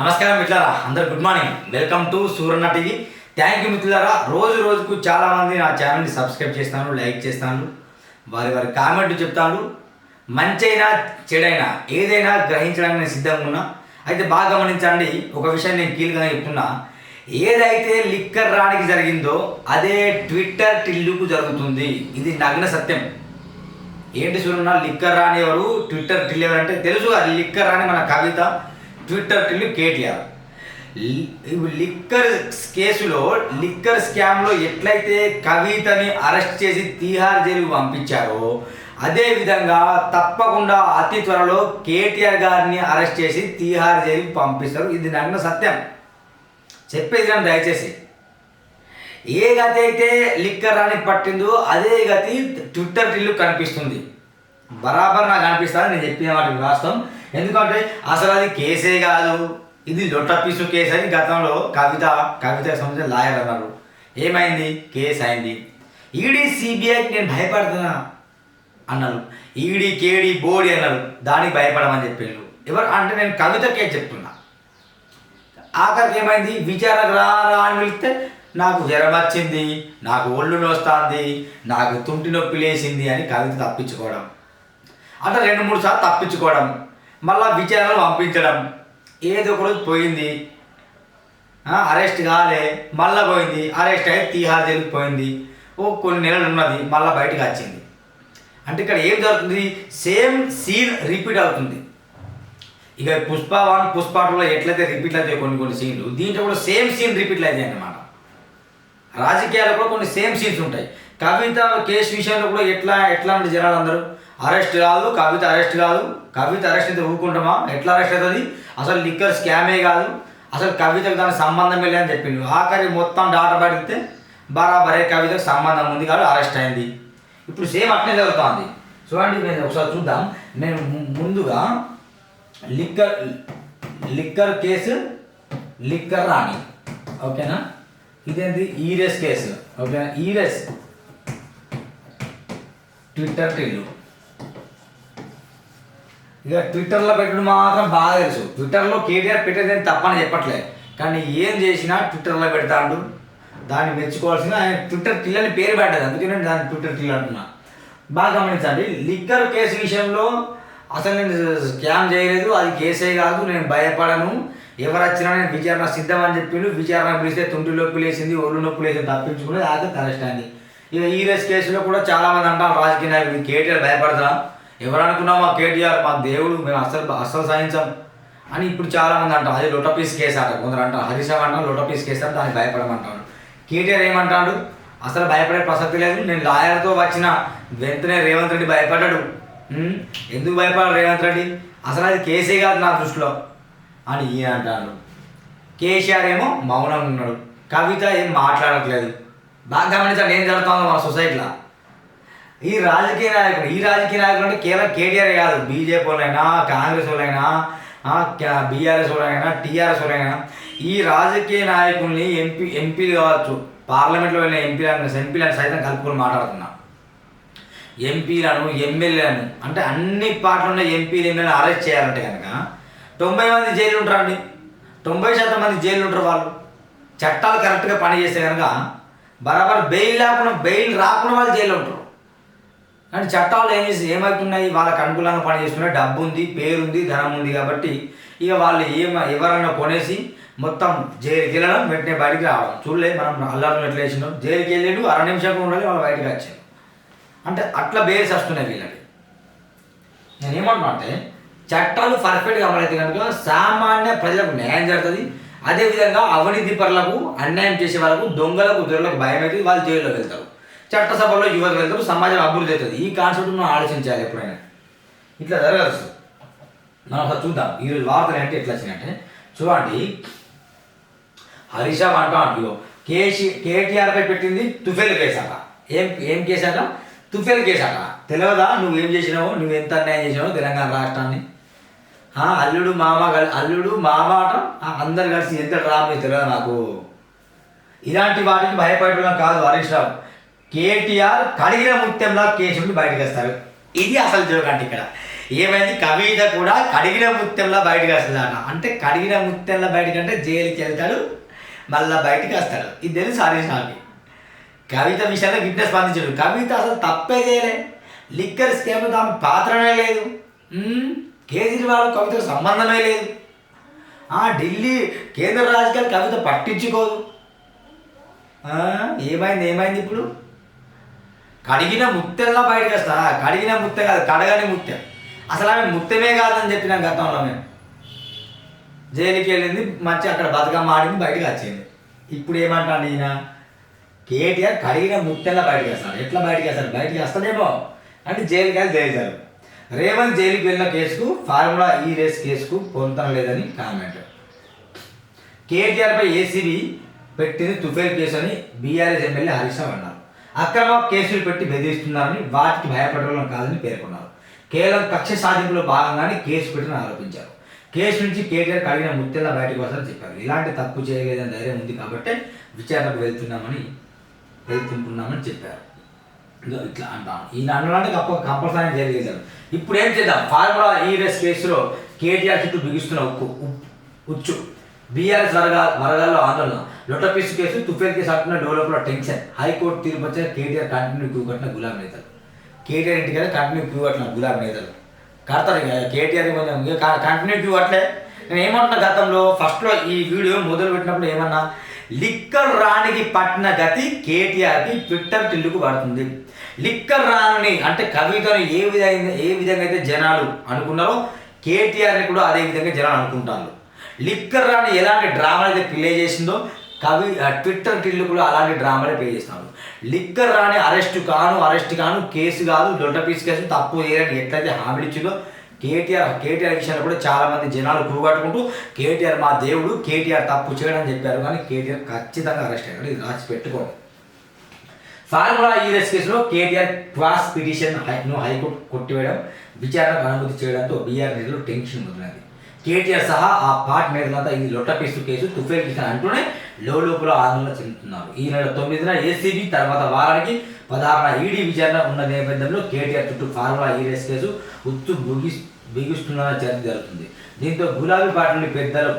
నమస్కారం మిత్రులారా అందరు good morning. Welcome to Suranna TV. Thank you మిత్రులారా రోజు రోజుకు చాలామంది నా ఛానల్ని సబ్స్క్రైబ్ చేస్తాను లైక్ చేస్తాను వారి వారి కామెంట్ చెప్తాను మంచైనా చెడైనా ఏదైనా గ్రహించడానికి నేను సిద్ధంగా ఉన్నా. అయితే బాగా గమనించండి ఒక విషయం నేను కీలకంగా చెప్తున్నా. ఏదైతే లిక్కర్ రానికి జరిగిందో అదే ట్విట్టర్ టిల్లుకు జరుగుతుంది. ఇది నగ్న సత్యం. ఏంటి చూడన్నా లిక్కర్ రాని ఎవరు? ట్విట్టర్ టిల్ ఎవరంటే తెలుసు అది లిక్కర్ రాని మన కవిత. ట్విట్టర్ టిల్లు కేటీఆర్ ఇవి లిక్కర్ కేసులో లిక్కర్ స్కామ్లో ఎట్లయితే కవితని అరెస్ట్ చేసి తీహార్ జైలుకు పంపించారో అదేవిధంగా తప్పకుండా అతి త్వరలో కేటీఆర్ గారిని అరెస్ట్ చేసి తీహార్ జైలుకు పంపిస్తారు. ఇది నగ్న సత్యం. చెప్పేది నన్ను దయచేసి. ఏ గతి అయితే లిక్కర్ రాని పట్టిందో అదే గతి ట్విట్టర్ టిల్లు కనిపిస్తుంది. బరాబర్ నాకు అనిపిస్తుంది నేను చెప్పిన వాటికి వాస్తవం. ఎందుకంటే అసలు అది కేసే కాదు. ఇది లొట్టపీసు కేసు అని గతంలో కవిత కవితకు సంబంధించిన లాయర్ అన్నారు. ఏమైంది? కేసు అయింది. ఈడీ సిబిఐకి నేను భయపడుతున్నా అన్నారు. ఈడీ కేడీ బోడి అన్నారు. దానికి భయపడమని చెప్పారు ఎవరు? అంటే నేను కవితకే చెప్తున్నా. ఆఖరికి ఏమైంది? విచారణ రా రా అని పిలిస్తే నాకు జ్వరం వచ్చింది. నాకు ఒళ్ళు నొస్తుంది. నాకు తుంటి నొప్పి లేచింది అని కవిత తప్పించుకోవడం. అట్లా రెండు మూడు సార్లు తప్పించుకోవడం మళ్ళా విచారణలు పంపించడం. ఏదో ఒక రోజు పోయింది. అరెస్ట్ కాలే మళ్ళా పోయింది. అరెస్ట్ అయ్యి తీహార్ జైలుకి పోయింది. ఓ కొన్ని నెలలు ఉన్నది మళ్ళీ బయటకు వచ్చింది. అంటే ఇక్కడ ఏం జరుగుతుంది? సేమ్ సీన్ రిపీట్ అవుతుంది. ఇక పుష్ప వన్ పుష్ప టూలో ఎట్లయితే రిపీట్ అవుతాయి కొన్ని కొన్ని సీన్లు దీంట్లో కూడా సేమ్ సీన్ రిపీట్ అవుతాయి అన్నమాట రాజకీయాల్లో కూడా కొన్ని సేమ్ సీన్స్ ఉంటాయి. కవిత కేసు విషయంలో కూడా ఎట్లా ఎట్లా అంటే జనాలు అందరూ అరెస్ట్ కాదు కవిత అరెస్ట్ కాదు కవిత అరెస్ట్ అయితే ఊరుకుంటామా? ఎట్లా అరెస్ట్ అవుతుంది? అసలు లిక్కర్ స్కామే కాదు. అసలు కవితకు దానికి సంబంధం లేదని అని చెప్పిండు. ఆఖరి మొత్తం డాటా పడితే బరాబరే కవితకు సంబంధం ఉంది కాదు అరెస్ట్ అయింది. ఇప్పుడు సేమ్ అట్నే జరుగుతుంది. చూడండి నేను ఒకసారి చూద్దాం. నేను ముందుగా లిక్కర్ లిక్కర్ కేసు లిక్కర్ రాణి. ఓకేనా? ఇదేంటి E race case. Okay E race. Twitter Tillu. ఇక ట్విట్టర్లో పెట్టడం మాత్రం బాగా తెలుసు. ట్విట్టర్లో కేటీఆర్ పెట్టేది ఏం తప్పని చెప్పట్లే. కానీ ఏం చేసినా ట్విట్టర్లో పెడతాడు. దాన్ని మెచ్చుకోవాల్సిన ఆయన ట్విట్టర్ టిల్ పేరు పెట్టదు అందుకే నేను దాన్ని ట్విట్టర్ టిల్ అంటున్నా. బాగా గమనించండి. లిక్కర్ కేసు విషయంలో అసలు నేను స్కామ్ చేయలేదు. అది కేసే కాదు. నేను భయపడను. ఎవరు వచ్చినా నేను విచారణ సిద్ధం అని చెప్పిండు విచారణ పిలిస్తే తుంటి నొప్పి లేసింది ఒళ్ళు నొప్పి లేసింది తప్పించుకుని అది అరెస్ట్ అయింది ఇక ఈ రేస్ కేసులో కూడా చాలామంది అంటాం అంటారు రాజకీయ నాయకులు కేటీఆర్ భయపడతాం ఎవరు మా కేటీఆర్ మా దేవుడు మేము అస్సలు అస్సలు సాధించాం అని ఇప్పుడు చాలామంది అంటాం అంటారు అది లొటపీస్ కేసు కొందరు అంటారు హరీశం అంటారు లొటపీస్ కేసు అంటే దానికి భయపడమంటాడు కేటీఆర్ ఏమంటాడు? అసలు భయపడే ప్రసక్తి లేదు నేను లాయర్తో వచ్చిన వెంటనే రేవంత్ రెడ్డి భయపడ్డాడు. ఎందుకు భయపడాడు రేవంత్ రెడ్డి? అసలు అది కేసే కాదు నా దృష్టిలో. అని ఈయన అంటాడు. కేసీఆర్ ఏమో మౌనంగా ఉన్నాడు. కవిత ఏం మాట్లాడట్లేదు. బాగా గమనించండి ఏం జరుగుతుందో మన సొసైటీలో. ఈ రాజకీయ నాయకుడు ఈ రాజకీయ నాయకుడు అంటే కేవలం కేటీఆర్ కాదు. బీజేపీ వాళ్ళైనా కాంగ్రెస్ వాళ్ళైనా బీఆర్ఎస్ వాళ్ళైనా టీఆర్ఎస్ వాళ్ళైనా ఈ రాజకీయ నాయకుల్ని ఎంపీ ఎంపీలు కావచ్చు పార్లమెంట్లో వెళ్ళిన ఎంపీలను ఎంపీలను సైతం కలుపుకొని మాట్లాడుతున్నా. ఎంపీలను ఎమ్మెల్యేలను అంటే అన్ని పార్టీలు ఉన్న ఎంపీలు ఎమ్మెల్యేలను అరెస్ట్ చేయాలంటే కనుక తొంభై మంది జైలు ఉంటారండి తొంభై శాతం మంది జైలు ఉంటారు వాళ్ళు. చట్టాలు కరెక్ట్గా పనిచేస్తే కనుక బరాబర్ బెయిల్ లేకుండా బెయిల్ రాకుండా వాళ్ళు జైలు ఉంటారు కానీ చట్టాలు ఏమి ఏమవుతున్నాయి వాళ్ళకి అనుకూలంగా పనిచేస్తున్నాయి. డబ్బు ఉంది పేరు ఉంది ధనం ఉంది కాబట్టి ఇక వాళ్ళు ఏమ ఎవరన్నా కొనేసి మొత్తం జైలుకి వెళ్ళడం వెంటనే బయటికి రావడం. చూడలేదు మనం అల్లారం ఎట్లా వేసినాం జైలుకి వెళ్ళాడు అర నిమిషాలు ఉండాలి వాళ్ళు బయటకు వచ్చారు. అంటే అట్లా బేర్స్ వస్తున్నాయి వీళ్ళకి. నేను ఏమంటున్నా అంటే చట్టాలు పర్ఫెక్ట్గా అమలైతే కనుక సామాన్య ప్రజలకు న్యాయం జరుగుతుంది. అదేవిధంగా అవినీతి పరులకు అన్యాయం చేసే వాళ్ళకు దొంగలకు దొరలకు భయం అయితే వాళ్ళు జైల్లో వెళ్తారు. చట్టసభలో యువత వెళ్తారు. సమాజం అభివృద్ధి అవుతుంది. ఈ కాన్సెప్ట్ మనం ఆలోచించాలి ఎప్పుడైనా. ఇట్లా జరగదు మనం ఒకసారి చూద్దాం. ఈరోజు వార్తలు అంటే ఎట్లా వచ్చినాయంటే చూడండి. హరీష్ రావు అంటా అంటూ కేసీ కేటీఆర్పై పెట్టింది తుఫేల్ కేసు అట. ఏం ఏం కేసు అట? తుఫేల్ కేసు అట. తెలియదా నువ్వు ఏం చేసినావు? నువ్వు ఎంత అన్యాయం చేసినావు? తెలంగాణ రాష్ట్రాన్ని? అల్లుడు మామ అల్లుడు మామ అందరు కలిసి ఎంత డ్రామా తెలియదు నాకు? ఇలాంటి వాటికి భయపడడం కాదు హరీష్ రావు. కేటీఆర్ కడిగిన ముత్యంలా కేసు బయటకు వస్తారు. ఇది అసలు జోక్ అంటే ఇక్కడ. ఏమైంది? కవిత కూడా కడిగిన ముత్యంలా బయటకు వస్తుంది అన్న అంటే కడిగిన ముత్యంలా బయటకు అంటే జైలుకి వెళ్తాడు మళ్ళీ బయటికి వస్తాడు. ఇది తెలుసు హరీష్ రావుకి. కవిత విషయంలో గిట్ట స్పందించాడు. కవిత అసలు తప్పే చేయలే. లిక్కర్ స్కామ్ దాని పాత్రనే లేదు. కేజ్రీవాల్ కవితకు సంబంధమే లేదు. ఆ, ఢిల్లీ కేంద్ర రాజకీయాలు కవిత పట్టించుకోదు. ఏమైంది ఏమైంది ఇప్పుడు? కడిగిన ముత్తెల్లా బయటకు వస్తా. కడిగిన ముత్తె కాదు కడగని ముత్తె. అసలు ఆమె ముత్తమే కాదని చెప్పినాం గతంలో మేము. జైలుకి వెళ్ళింది మంచి అక్కడ బతుకమ్మ ఆడింది బయటకు వచ్చింది. ఇప్పుడు ఏమంటాను ఈయన? కేటీఆర్ కడిగిన ముత్తెల్లా బయటకు వస్తాడు. ఎట్లా బయటకు వేస్తారు బయటకు వస్తాడేమో. అంటే జైలుకి వెళ్ళి జైలు రేవంత్ జైలుకి వెళ్ళిన కేసుకు ఫార్ములా ఈ రేస్ కేసుకు పొందడం లేదని కామెంట్. కేటీఆర్పై ఏసీబీ పెట్టింది తుఫేల్ కేసు అని బీఆర్ఎస్ ఎమ్మెల్యే హరీశం అన్నారు. అక్రమ కేసులు పెట్టి బెదిరిస్తున్నారని వాటికి భయపడడం కాదని పేర్కొన్నారు. కేవలం కక్ష సాధింపులో భాగంగానే కేసు పెట్టిన ఆరోపించారు. కేసు నుంచి కేటీఆర్ కడిగిన ముత్తెల్లా బయటకు వస్తారని చెప్పారు. ఇలాంటి తప్పు చేయలేదని ధైర్యం ఉంది కాబట్టి విచారణకు వెళ్తున్నామని వెళ్తుంటున్నామని చెప్పారు. ఇట్లా అంటాను. ఈయన అన్నలాంటి గొప్ప కంపల్సరీ జైలు చేశారు. ఇప్పుడు ఏం చేద్దాం? ఫార్ములా ఈ రేస్ కేసులో కేటీఆర్ చుట్టూ బిగుస్తున్న ఉక్కు ఉచ్చు. బీఆర్ఎస్ వరగా వరగాల్లో ఆందోళన. లొట్టపీసు కేసు తుఫేల్ కేసు అంటున్న డెవలప్లో టెన్షన్. హైకోర్టు తీర్పు వచ్చే కేటీఆర్ కంటిన్యూ క్యూ కట్టిన గులాబీ నేతలు. కేటీఆర్ ఇంటికి కంటిన్యూ క్యూ కట్టిన గులాబీ నేతలు. కడతారు కేటీఆర్ కంటిన్యూ క్యూ అట్లే నేను ఏమంటున్నా గతంలో ఫస్ట్లో ఈ వీడియో మొదలు పెట్టినప్పుడు ఏమన్నా లిక్కర్ రాణికి పట్టిన గతి కేటీఆర్కి ట్విట్టర్ టిల్లుకు పడుతుంది. లిక్కర్ రాణిని అంటే కవితను ఏ విధంగా ఏ విధంగా అయితే జనాలు అనుకున్నారో కేటీఆర్ని కూడా అదే విధంగా జనాలు అనుకుంటారు లిక్కర్ రాణి ఎలాంటి డ్రామా అయితే ప్లే చేసిందో కవి ట్విట్టర్ టిల్లు కూడా అలాంటి డ్రామాలే ప్లే చేస్తాను లిక్కర్ రాణి అరెస్ట్ కాను అరెస్ట్ కాను కేసు కాదు దొడ్డ పీస్ కేసు తప్పు చేయడానికి ఎట్లయితే హామీ ఇచ్చిందో కేటీఆర్ కేటీఆర్ విషయాలు కూడా చాలామంది జనాలు కూగట్టుకుంటూ కేటీఆర్ మా దేవుడు కేటీఆర్ తప్పు చేయడం అని చెప్పారు. కానీ కేటీఆర్ ఖచ్చితంగా అరెస్ట్ అయ్యాడు. ఇది రాసి పెట్టుకోండి. ఫార్ములా ఈరెస్ కేసులో కేటీఆర్ క్వాస్ పిటిషన్ను హైకోర్టు కొట్టివేయడం విచారణకు అనుమతి చేయడంతో బీఆర్ నేతలు టెన్షన్ మొదలైంది. కేటీఆర్ సహా ఆ పార్టీ నేతలంతా ఇది లొట్టపీసు కేసు తుఫేల్ కిషన్ అంటూనే లోపల ఆందోళన చెందుతున్నారు. ఈ నెల తొమ్మిదిన ఏసీబీ తర్వాత వారానికి పదహారున ఈడీ విచారణ ఉన్న నేపథ్యంలో కేటీఆర్ చుట్టూ ఫార్ములా ఈరెస్ కేసు ఉత్తు ముగిస్తూ బిగుస్తున్న చర్చ జరుగుతుంది. దీంతో గులాబీ పాటలు పెద్దలు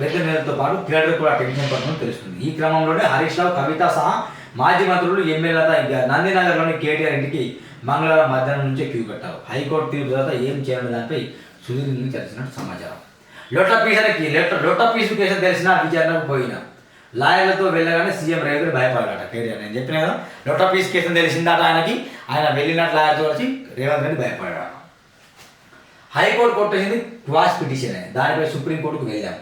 పెద్ద మేరతో పాటు క్రీడలు కూడా టెన్షన్ పడుతుందని తెలుస్తుంది. ఈ క్రమంలోనే హరీష్ రావు కవిత సహా మాజీ మంత్రులు ఎమ్మెల్యేలతో ఇంకా నందినగర్లోని కేటీఆర్ ఇంటికి మంగళవారం మధ్యాహ్నం నుంచే క్యూ కట్టారు. హైకోర్టు తీర్పు తర్వాత ఏం చేయాలి దానిపై సుదీర్ఘంగా చర్చినట్టు సమాచారం. లొట్ట పీసర్కి లొట్ట లొట్ట పీసు కేసు తెలిసిన విచారణకు పోయిన లాయర్లతో వెళ్ళగానే సీఎం రేవంత్ భయపడ్డాట కేటీఆర్. నేను చెప్పిన కదా లొట్ట పీస్ కేసు తెలిసిందట ఆయనకి ఆయన వెళ్ళినట్టు లాయర్తో వచ్చి రేవంత్ రెడ్డి భయపడ్డాడు. హైకోర్టు కొట్టేసింది క్వాష్ పిటిషన్ దానిపై సుప్రీంకోర్టుకు వెళ్ళాం.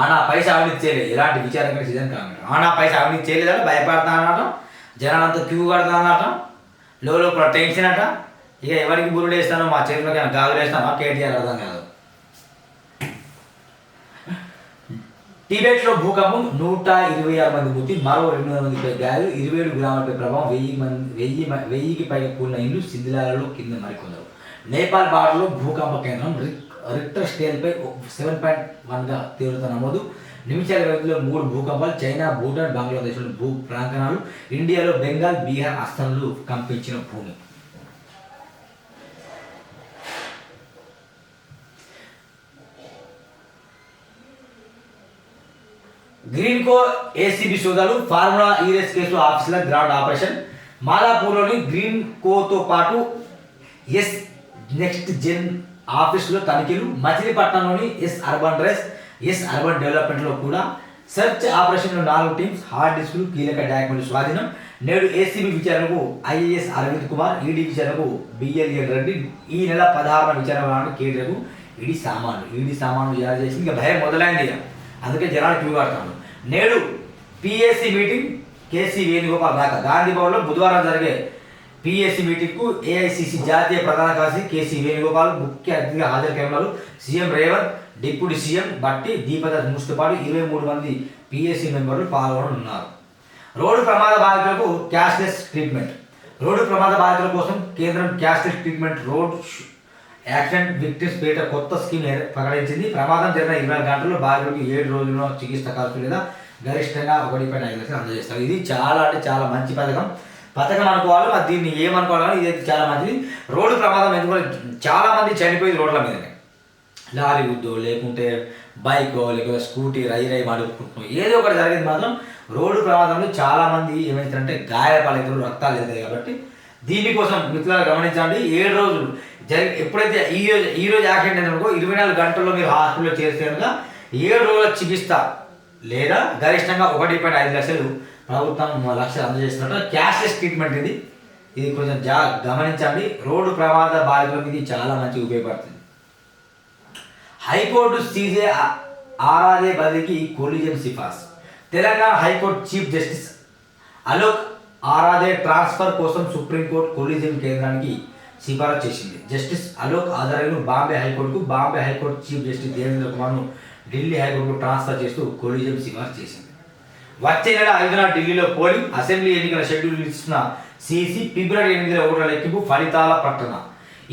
ఆనా పైసా అవినీతి చేయలేదు ఎలాంటి విచారణ సిద్ధం కావాలి ఆనా పైసా అవినీతి చేయలేదని భయపడతా అన్నట జనాలంతా క్యూ కడతా అన్నట లోపల టెన్షన్ అట. ఇక ఎవరికి బురుడు వేస్తానో మా చేతిలోకి గాజులు వేస్తానో కేటీఆర్ అర్థం కాదు. టిబెట్లో భూకంపం నూట ఇరవై ఆరు మంది మృతి మరో రెండు వందల మందిపై గాయాలు ఇరవై ఏడు గ్రామాలపై ప్రభావం వెయ్యి మంది వెయ్యి వెయ్యికి పైగా కూలిన ఇల్లు శిథిలాలలో కింద మరికొందరు. నేపాల్ బార్డర్లో భూకంప కేంద్రం రిక్ రిక్టర్ స్కేల్పై సెవెన్ పాయింట్ వన్గా తీవ్రత నమోదు. నిమిషాల వ్యవధిలో మూడు భూకంపాలు చైనా భూటాన్ బంగ్లాదేశ్లో భూ ప్రాంగణాలు ఇండియాలో బెంగాల్ బీహార్ అస్సాంలు కంపించిన భూమి. గ్రీన్కో ఏసీబీ సోదాలు ఫార్ములా ఈరెస్ కేసు ఆఫీసుల గ్రౌండ్ ఆపరేషన్. మాలాపూర్లోని గ్రీన్ కోతో పాటు ఎస్ నెక్స్ట్ జెన్ ఆఫీసులో తనిఖీలు మచిలీపట్నంలోని S urban rise S urban డెవలప్మెంట్లో కూడా సెర్చ్ ఆపరేషన్లో నాలుగు టీమ్స్ హార్డ్ డిస్కులు కీలక డాక్యుమెంట్ స్వాధీనం. నేడు ఏసీబీ విచారణకు ఐఏఎస్ అరవింద్ కుమార్ ఈడీ విచారణకు బిఎల్ఎల్ రెడ్డి. ఈ నెల పదహారున విచారణ కేటీఆర్కు ఈడీ సామాన్లు ఈడీ సామాన్లు జారీ చేసి ఇంకా భయం మొదలైంది ఇక. అందుకే జనాలు క్యూ కడతాను నేడు పిఎస్సి మీటింగ్ కేసీ వేణుగోపాల్ దాకా. గాంధీ భవన్లో బుధవారం జరిగే పిఎస్సి మీటింగ్కు ఏఐసిసి జాతీయ ప్రధాన కార్యదర్శి కేసీ వేణుగోపాల్ ముఖ్య అతిథిగా హాజరు కానున్నారు CM Revanth deputy CM Bhatti దీపద ముస్తో పాటు ఇరవై మూడు మంది పిఎస్సి మెంబర్లు పాల్గొననున్నారు రోడ్డు ప్రమాద బాధితులకు క్యాష్లెస్ ట్రీట్మెంట్. రోడ్డు ప్రమాద బాధితుల కోసం కేంద్రం cashless treatment road accident victims పేట కొత్త స్కీమ్ ప్రకటించింది. ప్రమాదం జరిగిన ఇరవై గంటల్లో బాధితులకు ఏడు రోజుల్లో చికిత్స ఖర్చు లేదా గరిష్టంగా ఒకటి పైన ఐదు లక్షలు అందజేస్తారు. ఇది చాలా అంటే చాలా మంచి పథకం. పథకం అనుకోవాలి మరి దీన్ని ఏమనుకోవాలని ఇది చాలా మంచిది. రోడ్డు ప్రమాదం ఎందుకంటే చాలా మంది చనిపోయింది రోడ్ల మీదనే. లారీ గుద్దో లేకుంటే బైక్ లేకపోతే స్కూటీ రై రై మాడుకుంటున్నాం ఏదో ఒకటి జరిగింది మాత్రం రోడ్డు ప్రమాదంలో చాలామంది ఏమవుతారంటే గాయపాలవుతారు రక్తాలు వెళ్తాయి కాబట్టి. దీనికోసం మిత్రులు గమనించండి ఏడు రోజులు జరి ఎప్పుడైతే ఈ రోజు ఈ రోజు యాక్సిడెంట్ అయిందనుకో ఇరవై నాలుగు గంటల్లో మీరు హాస్పిటల్లో చేస్తే కనుక ఏడు రోజుల చికిత్స లేదా గరిష్టంగా ఒకటి పాయింట్ ఐదు లక్షలు ప్రభుత్వం లక్షలు అందజేస్తున్నట్టు క్యాష్లెస్ ట్రీట్మెంట్ ఇది. ఇది కొంచెం జా గమనించండి. రోడ్డు ప్రమాద బాధితులకు ఇది చాలా మంచి ఉపయోగపడుతుంది. High court CJ RRA Aradhe బదిలీకి collegium సిఫార్సు. Telangana high court chief justice Alok Aradhe transfer కోసం సుప్రీంకోర్టు కొలిజియం కేంద్రానికి సిఫారసు చేసింది. జస్టిస్ అలోక్ ఆధారాలను బాంబే హైకోర్టుకు Bombay high court chief justice Devendra కుమార్ను Delhi హైకోర్టుకు ట్రాన్స్ఫర్ చేస్తూ కొలిజియం సిఫారసు చేసింది. వచ్చే నెల ఐదున ఢిల్లీలో పోలింగ్ అసెంబ్లీ ఎన్నికల షెడ్యూల్ ఇచ్చిన సీసీ ఫిబ్రవరి ఎనిమిదిన ఓట్ల లెక్కింపు ఫలితాల ప్రకటన.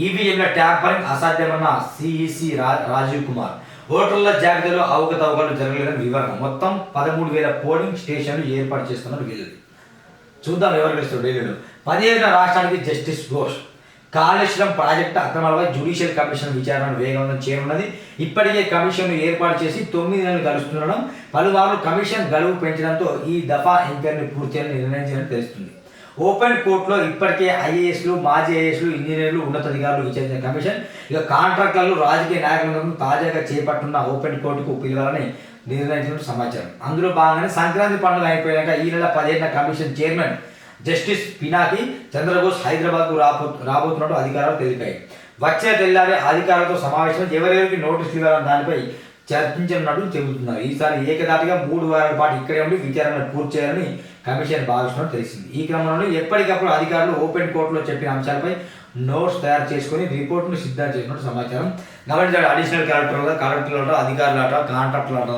ఈవీఎంల ట్యాంపరింగ్ అసాధ్యమన్న సిఈసి రాజీవ్ కుమార్. ఓటర్ల జాబితాలో అవకతవకలు జరగలేదని వివరణ. మొత్తం పదమూడు వేల పోలింగ్ స్టేషన్లు ఏర్పాటు చేస్తున్నారు వీళ్ళు చూద్దాం ఎవరు గెలుస్తారు ఢిల్లీలో పదిహేను రాష్ట్రానికి జస్టిస్ ఘోష్. కాళేశ్వరం ప్రాజెక్టు అక్రమాలపై జ్యుడిషియల్ కమిషన్ విచారణ వేగవంతం చేయనున్నది. ఇప్పటికే కమిషన్ను ఏర్పాటు చేసి తొమ్మిది నెలలు గడుస్తుండడం పలువారు కమిషన్ గడువు పెంచడంతో ఈ దఫా ఎంక్వైరీని పూర్తి చేయాలని నిర్ణయించాలని తెలుస్తుంది. ఓపెన్ కోర్టులో ఇప్పటికే ఐఏఎస్లు మాజీ ఐఏఎస్లు ఇంజనీర్లు ఉన్నతాధికారులు విచారించిన కమిషన్ ఇక కాంట్రాక్టర్లు రాజకీయ నాయకులను తాజాగా చేపట్టున్న ఓపెన్ కోర్టుకు పిలవాలని నిర్ణయించిన సమాచారం. అందులో భాగంగానే సంక్రాంతి పండుగ అయిపోయాక ఈ నెల పదిహేను commission chairman justice Pinaki Chandrabose హైదరాబాద్కు రాబో రాబోతున్నట్టు అధికారులు తెలిపాయి వచ్చే తెల్లారి అధికారులతో సమావేశం ఎవరెవరికి నోటీస్ ఇవ్వాలని దానిపై చర్చించనున్నట్టు చెబుతున్నారు. ఈసారి ఏకదాటిగా మూడు వారాల పాటు ఇక్కడే ఉండి విచారణ పూర్తి చేయాలని కమిషన్ భావిస్తున్నట్టు తెలిసింది. ఈ క్రమంలో ఎప్పటికప్పుడు అధికారులు ఓపెన్ కోర్టులో చెప్పిన అంశాలపై నోట్స్ తయారు చేసుకొని రిపోర్ట్ను సిద్ధం చేసినట్టు సమాచారం. గవర్నమెంట్ అడిషనల్ కలెక్టర్లు కలెక్టర్లు అధికారులు అట కాంట్రాక్టర్లు అట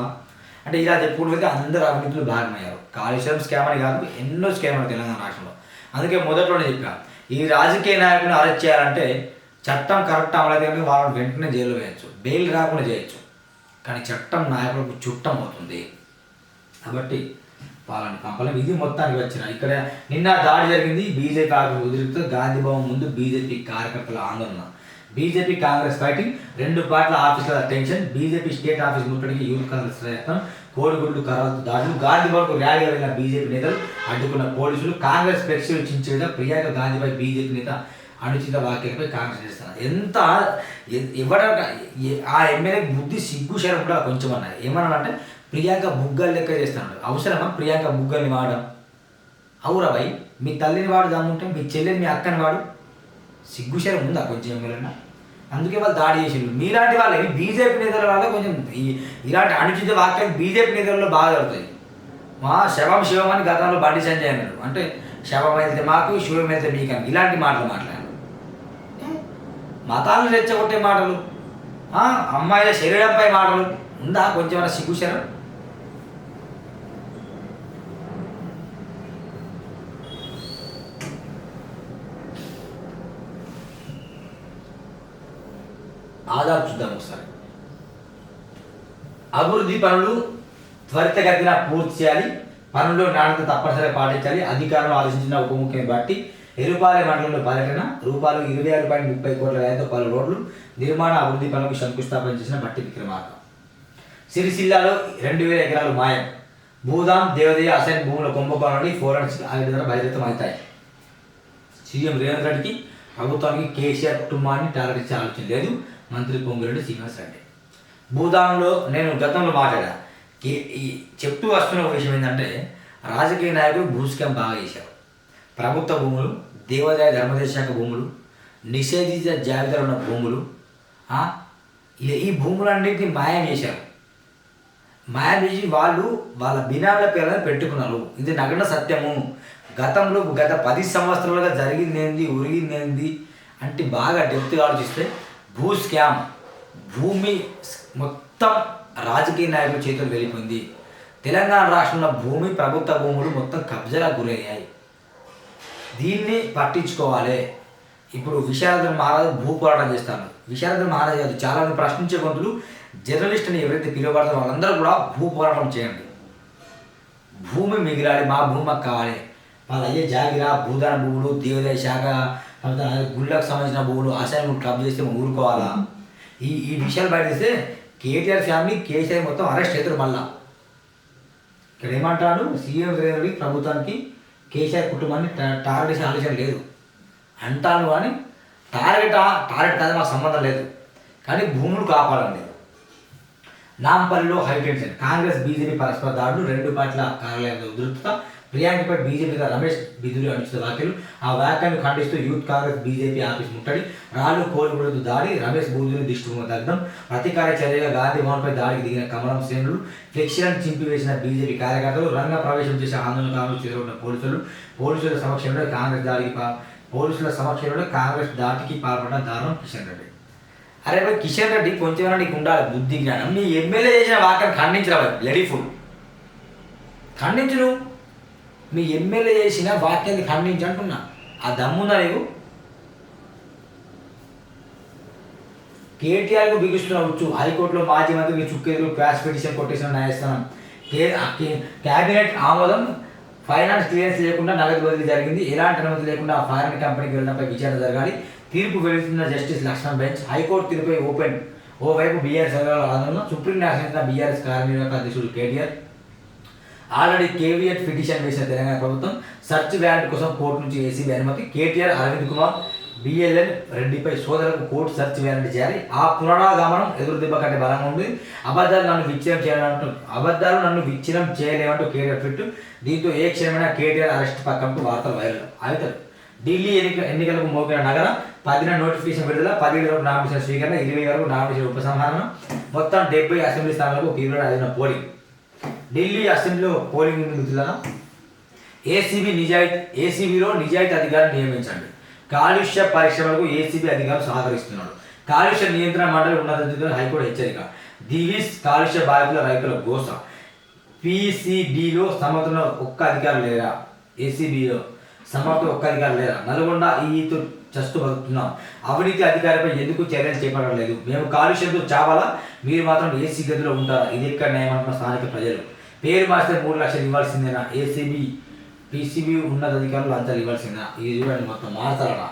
అంటే ఇలా చెప్పుకుంటే అందరు అవినీతిలో భాగమయ్యారు. కాళేశ్వరం స్కామ్ అని కాదు ఎన్నో స్కామ్లు తెలంగాణ రాష్ట్రంలో. అందుకే మొదట్లోనే చెప్పా ఈ రాజకీయ నాయకులను అరెస్ట్ చేయాలంటే చట్టం కరెక్ట్ అమలైతే వాళ్ళని వెంటనే జైలు వేయచ్చు. బెయిల్ రాకుండా చేయొచ్చు. కానీ చట్టం నాయకులకు చుట్టం అవుతుంది కాబట్టి వాళ్ళని పంపలేం. ఇది మొత్తానికి వచ్చిన ఇక్కడ నిన్న దాడి జరిగింది. బీజేపీ ఆగ్రహం ఉదిరితో గాంధీ భవన్ ముందు బీజేపీ కార్యకర్తల ఆందోళన. బీజేపీ కాంగ్రెస్ ఫైటింగ్ రెండు పార్టీల ఆఫీసుల టెన్షన్ బీజేపీ స్టేట్ ఆఫీస్ ముట్టడికి యూత్ కాంగ్రెస్ ప్రయత్నం. కోడిగుడ్లు కర్రలతో దాడులు గాంధీ వరకు ర్యాలీ వెళ్ళిన బీజేపీ నేతలు అడ్డుకున్న పోలీసులు కాంగ్రెస్ ఫ్లెక్సీలు చించే విధంగా ప్రియాంక గాంధీపై బీజేపీ నేత అనుచిత వ్యాఖ్యలపై కాంగ్రెస్ చేస్తున్నారు. ఎంత ఎ- ఎవడ ఆ ఎమ్మెల్యే బుద్ధి సిగ్గు శరం కూడా కొంచెం అన్నారు. ఏమన్నా అంటే ప్రియాంక బుగ్గలు లెక్క చేస్తున్నాడు. అవసరమా ప్రియాంక బుగ్గల్ని వాడడం? అవురా భయ్ మీ తల్లిని వాడు దమ్ముంటే మీ చెల్లెని మీ అక్కని వాడు? సిగ్గు శరం ఉందా కొంచెం ఎమ్మెల్యేనా అందుకే వాళ్ళు దాడి చేసిండ్రు. మీలాంటి వాళ్ళకి బీజేపీ నేతల వల్ల కొంచెం ఇలాంటి అనుచిత వాక్యాలు బీజేపీ నేతల్లో బాగా జరుగుతాయి. మా శవం శివం అని గతంలో బండి సంజయ్ అన్నాడు. అంటే శవం అయితే మాకు శివం అయితే మీకు అని ఇలాంటి మాటలు మాట్లాడారు మతాలను రెచ్చగొట్టే మాటలు. అమ్మాయిల శరీరంపై మాటలు. ఉందా? కొంచెం సిగ్గుశరం శరం చూద్దాం ఒకసారి. అభివృద్ధి పనులు త్వరితగతిన పూర్తి చేయాలి. పనుల్లో నాణ్యత తప్పనిసరిగా పాటించాలి. అధికారులు ఆలోచించిన ఉప ముఖ్యమంత్రి బట్టి ఎరుపాలె మండలంలో పర్యటన. రూపాయలు ఇరవై ఆరు పాయింట్ ముప్పై కోట్ల వ్యయంతో పలు రోడ్లు నిర్మాణ అభివృద్ధి పనులకు శంకుస్థాపన చేసిన బట్టి విక్రమార్క. సిరిసిల్లాలో రెండు వేల ఎకరాలు మాయం. భూదాం దేవదేయ అసైన్ భూముల కుంభకోణం నుండి ఫోరెన్సిక్ ఆయుధాల బహిర్గతం అవుతాయి. సీఎం రేవంత్ రెడ్డికి ప్రభుత్వానికి కేసీఆర్ కుటుంబాన్ని టార్గెట్ ఇచ్చే ఆలోచన లేదు. మంత్రి పొంగిరెడ్డి శ్రీనివాస్ రెడ్డి. భూదాన్లో నేను గతంలో మాట్లాడా ఈ- ఈ చెప్తూ వస్తున్న ఒక విషయం ఏంటంటే రాజకీయ నాయకులు భూస్కం బాగా చేశారు. ప్రభుత్వ భూములు దేవాదాయ ధర్మదేశాఖ భూములు నిషేధిత జాబితాలో ఉన్న భూములు ఈ- భూములన్నింటినీ మాయం చేశారు. మాయం చేసి వాళ్ళు వాళ్ళ బినాల పేర్లను పెట్టుకున్నారు. ఇది నగ్న సత్యము. గతంలో గత పది సంవత్సరాలుగా జరిగిందేంది ఉరిగిందేంది అంటే బాగా డెప్త్ ఆలోచిస్తే భూ స్కామ్ భూమి మొత్తం రాజకీయ నాయకుల చేతులు వెళ్ళిపోయింది. తెలంగాణ రాష్ట్రంలో భూమి ప్రభుత్వ భూములు మొత్తం కబ్జాలకు గురయ్యాయి. దీన్ని పట్టించుకోవాలి. ఇప్పుడు విశారద మహారాజు భూ పోరాటం చేస్తాను విశారద మహారాజు గారు చాలా మంది ప్రశ్నించే గొంతులు జర్నలిస్టుని ఎవరైతే పిలువబడతారో వాళ్ళందరూ కూడా భూ పోరాటం చేయండి. భూమి మిగిలాలి మా భూమి మాకు కావాలి. వాళ్ళు అయ్యే జాగిర భూదాన భూములు దేవాదాయ శాఖ గుళ్ళకు సంబంధించిన భూములు అసైన్మెంట్ క్లబ్ చేస్తే మనం ఊరుకోవాలా? ఈ ఈ విషయాలు బయటేస్తే కేటీఆర్ ఫ్యామిలీ కేసీఆర్ మొత్తం అరెస్ట్ అవుతారు మళ్ళా. ఇక్కడ ఏమంటాడు సీఎం రేవంత్ ప్రభుత్వానికి కేసీఆర్ కుటుంబాన్ని టార్గెట్ చేసే ఆలోచన లేదు. అంటాను కానీ టార్గెట్ టార్గెట్ కాదు మాకు సంబంధం లేదు. కానీ భూములు కాపాడండి నాంపల్లిలో హైటెన్షన్ కాంగ్రెస్ బీజేపీ పరస్పర దాడులు రెండు పార్టీల కార్యాలయంలో ఉధృత ప్రియాంకపై బీజేపీ రమేష్ బిధులు అనుచిత వ్యాఖ్యలు. ఆ వ్యాఖ్యలను ఖండిస్తూ యూత్ కాంగ్రెస్ బీజేపీ ఆఫీస్ ముట్టడి. రాళ్ళు కోలుగుడుతూ దాడి. రమేష్ బూజులు దిష్టి దగ్ధం. ప్రతీకార చర్యగా గాంధీ భవన్పై దాడికి దిగిన కమలం శ్రేణులు ఫ్లెక్సీలను చింపివేసిన బీజేపీ కార్యకర్తలు రంగ ప్రవేశం చేసే ఆందోళనకారులు చేరుకున్న పోలీసులు పోలీసుల సమక్షంలో కాంగ్రెస్ దాడికి పోలీసుల సమక్షంలో కాంగ్రెస్ దాటికి పాల్పడిన దారుణం కిషన్ రెడ్డి. అరే భయ్ కిషన్ రెడ్డి కొంచెమైనా నీకు ఉండాలి బుద్ధి జ్ఞానం. నీ ఎమ్మెల్యే చేసిన వాక్యం ఖండించరా లెడీ ఫుల్ ఖండించు నువ్వు. మీ ఎమ్మెల్యే చేసిన వాక్యాన్ని ఖండించు అంటున్నా ఆ దమ్ముందా నీవు? కేటీఆర్కు బిగుస్తున్నావచ్చు హైకోర్టులో మాజీ మంత్రికి చుక్కేదులు క్వాష్ పిటిషన్ కొట్టేసిన న్యాయస్థానం. కే- కే- కేబినెట్ ఆమోదం ఫైనాన్స్ క్లియరెన్స్ లేకుండా నగదు బదిలీ జరిగింది. ఎలాంటి అనుమతి లేకుండా ఫారెన్ కంపెనీకి వెళ్ళడంపై విచారణ జరగాలి. తీర్పు వెలుస్తున్న justice Lakshman bench. High court తీర్పుపై open. ఓవైపు బీఆర్ఎస్ ఆందోళన. సుప్రీం న్యాయస్థానం బీఆర్ఎస్ కార్యనిర్వాహక అధ్యక్షుడు కేటీఆర్. ఆల్రెడీ కేవీఎట్ పిటిషన్ వేసిన తెలంగాణ ప్రభుత్వం సర్చ్ వారెంట్ కోసం కోర్టు నుంచి ఏసీబీ అనుమతి కేటీఆర్ అరవింద్ కుమార్ బిఎల్ఎన్ రెడ్డిపై సోదరులకు కోర్టు సర్చ్ వారెంట్ చేయాలి ఆ పునరాగమనం ఎదురు దెబ్బ కంటే బలంగా ఉంది. అబద్ధాలు నన్ను విచ్ఛిన్నం చేయాలంటూ అబద్ధాలు నన్ను విచ్ఛిన్నం చేయలేమంటూ కేటీఆర్ ఫిట్ దీంతో ఏ క్షణమైనా కేటీఆర్ అరెస్ట్ పక్కంటూ వార్తలు వైరల్ అవుతారు ఢిల్లీ ఎన్నిక ఎన్నికలకు మోపిన నగర పదిన నోటిఫికేషన్ విడుదల పదిహేడు వరకు నామినేషన్ స్వీకరణ ఇరవై వరకు నామినేషన్ ఉపసంహరణ. మొత్తం డెబ్బై అసెంబ్లీ స్థానాలకు ఒక ఇరవై పోలింగ్. ఢిల్లీ అసెంబ్లీలో పోలింగ్ విధులను ఏసీబీ నిజాయితీ ఏసీబీలో నిజాయితీ అధికారిని నియమించండి. కాలుష్య పరిశ్రమలకు ఏసీబీ అధికారులు సహకరిస్తున్నాడు కాలుష్య నియంత్రణ మండలి ఉన్నతాధికారులు హైకోర్టు హెచ్చరిక. దివిస్ కాలుష్య బాధితుల రైతుల గోస. పీసీబీలో సమర్థన ఒక్క అధికారులు లేరా? ఏసీబీలో సమర్థ ఒక్క అధికారులు లేరా? నల్గొండ ఈ చస్తూ బతుకుతున్నాం అవినీతి అధికారిపై ఎందుకు చర్యలు చేపట్టలేదు? మేము కాలుష్యంతో చావాలా? మీరు మాత్రం ఏసీ గదిలో ఉంటారా? ఇది ఎక్కడ న్యాయం స్థానిక ప్రజలు. పేరు మార్చితే మూడు లక్షలు ఇవ్వాల్సిందేనా? ఏసీబీ పీసీబీ ఉన్నత అధికారులు లంచాలు ఇవ్వాల్సిందేనా? ఇది చూడండి మొత్తం. మారతారా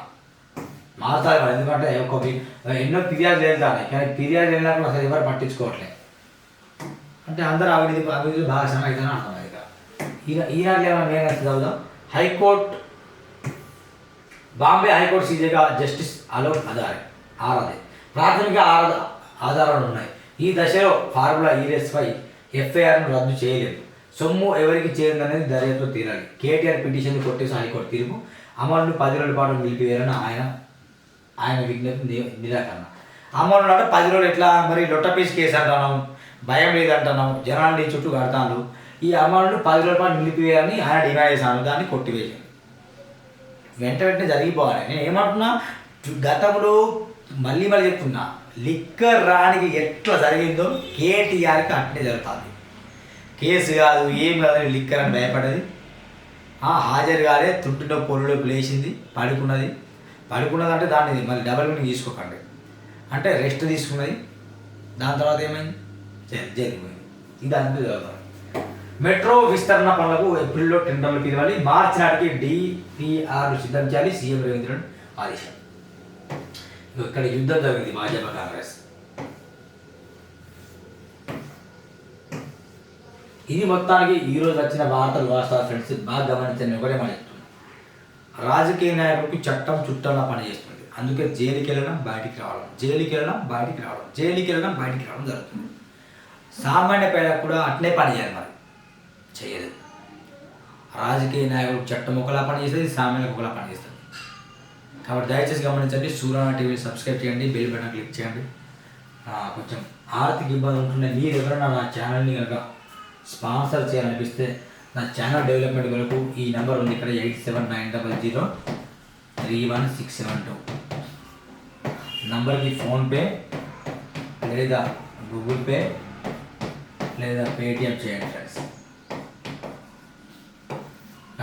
మారతారు ఎందుకంటే ఒక ఎన్నో ఫిర్యాదులు వెళ్తాయి కానీ ఫిర్యాదు వెళ్ళినా అసలు ఎవరు పట్టించుకోవట్లేదు. అంటే అందరూ అవినీతి అవినీతి భాగస్వామ్యం అవుతారని అర్థం ఇక. ఈ ఈనాడు ఏమైనా మేము చదువుదాం? High court Bombay high court సీజేగా justice Alok అదారే ఆరాధే. ప్రాథమిక ఆరాధ ఆధారాలు ఉన్నాయి. ఈ దశలో ఫార్ములా ఈరెస్పై ఎఫ్ఐఆర్ను రద్దు చేయలేదు. సొమ్ము ఎవరికి చేరిందనేది దర్యాప్తు తీరాలి. కేటీఆర్ పిటిషన్ కొట్టేసి హైకోర్టు తీర్పు అమలును పది రోజుల పాటు నిలిపివేయాలని ఆయన ఆయన విజ్ఞప్తి నిరాకరణ. అమలు అంటే పది రోజులు ఎట్లా? మరి లొట్టపీస్ కేసు అంటున్నాం భయం లేదంటున్నాం జనాన్ని చుట్టూ కడతాను ఈ అమలును పది రోజుల పాటు నిలిపివేయాలని ఆయన డిమాండ్ చేశాను దాన్ని కొట్టివేశాను. వెంట వెంటనే జరిగిపోవాలి. నేను ఏమంటున్నా? గతంలో మళ్ళీ మళ్ళీ చెప్తున్నా. లిక్కర్ రానికి ఎట్లా జరిగిందో కేటీఆర్కి అట్నే జరుగుతుంది. కేసు కాదు ఏం కాదు లిక్కర్ అని భయపడేది హాజరు కాలే తుంటిలో పొల్లులోకి లేచింది పడుకున్నది. పడుకున్నదంటే దాన్ని మళ్ళీ డబల్ మీనింగ్ తీసుకోకండి. అంటే రెస్ట్ తీసుకున్నది. దాని తర్వాత ఏమైంది? జరిగిపోయింది ఇది అంతే జరుగుతుంది. మెట్రో విస్తరణ పనులకు ఏప్రిల్లో టెండర్లు పిలవాలి మార్చి నాటికి డిపిఆర్ సిద్ధం చేయాలి సీఎం రేవంత్ రెడ్డి ఆదేశం. ఇక్కడ యుద్ధం జరిగింది భాజపా కాంగ్రెస్. ఇది మొత్తానికి ఈరోజు వచ్చిన వార్తలు వాస్తా ఫ్రెండ్స్. బాగా గమనించండి ఒకటే మాట చెప్తున్నా. రాజకీయ నాయకుడికి చట్టం చుట్టంలా పనిచేస్తుంది అందుకే జైలుకి వెళ్ళడం బయటికి రావడం. జైలుకి వెళ్ళడం బయటికి రావడం. జైలుకి వెళ్ళడం బయటికి రావడం జరుగుతుంది. సామాన్య పేద కూడా అట్లే పని చేయాలి మరి. చేయదు రాజకీయ నాయకుడు చట్టం ఒకలా పనిచేస్తుంది సామాన్యులకు ఒకలా పనిచేస్తుంది. కాబట్టి దయచేసి గమనించండి సూర్యనా టీవీ సబ్స్క్రైబ్ చేయండి బెల్ బటన్ క్లిక్ చేయండి. కొంచెం ఆర్థిక ఇబ్బంది ఉంటున్నాయి. మీరు ఎవరైనా నా ఛానల్ని కనుక స్పాన్సర్ చేయాలనిపిస్తే నా ఛానల్ డెవలప్మెంట్ వరకు ఈ నెంబర్ ఉంది. ఇక్కడ eight seven nine double zero three one six seven two. నంబర్కి ఫోన్పే లేదా గూగుల్ పే లేదా పేటిఎం చేయండి ఫ్రెండ్స్.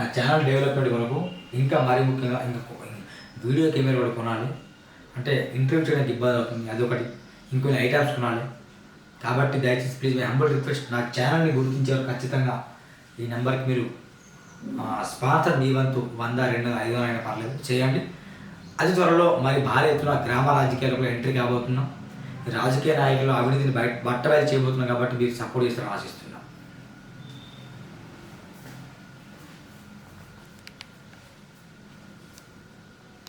నా ఛానల్ డెవలప్మెంట్ కొరకు ఇంకా మరీ ముఖ్యంగా ఇంకా వీడియో కెమెరా కూడా కొనాలి. అంటే ఇంటర్వ్యూ చేయడానికి ఇబ్బంది అవుతుంది. అదొకటి ఇంకొన్ని ఐటమ్స్ కొనాలి. కాబట్టి దయచేసి ప్లీజ్ మై హంబల్ రిక్వెస్ట్ నా ఛానల్ని గుర్తించేవారు ఖచ్చితంగా. ఈ నెంబర్కి మీరు స్పాన్సర్ మీ వంతు వంద రెండు ఐదు వందల పర్లేదు. చేయండి. అతి త్వరలో మరి భారీ ఎత్తున గ్రామ రాజకీయాలకు ఎంట్రీ కాబోతున్నాం. రాజకీయ నాయకులు అవినీతిని బయట బట్టబయలు చేయబోతున్నాం కాబట్టి మీరు సపోర్ట్ చేస్తారని ఆశిస్తున్నాను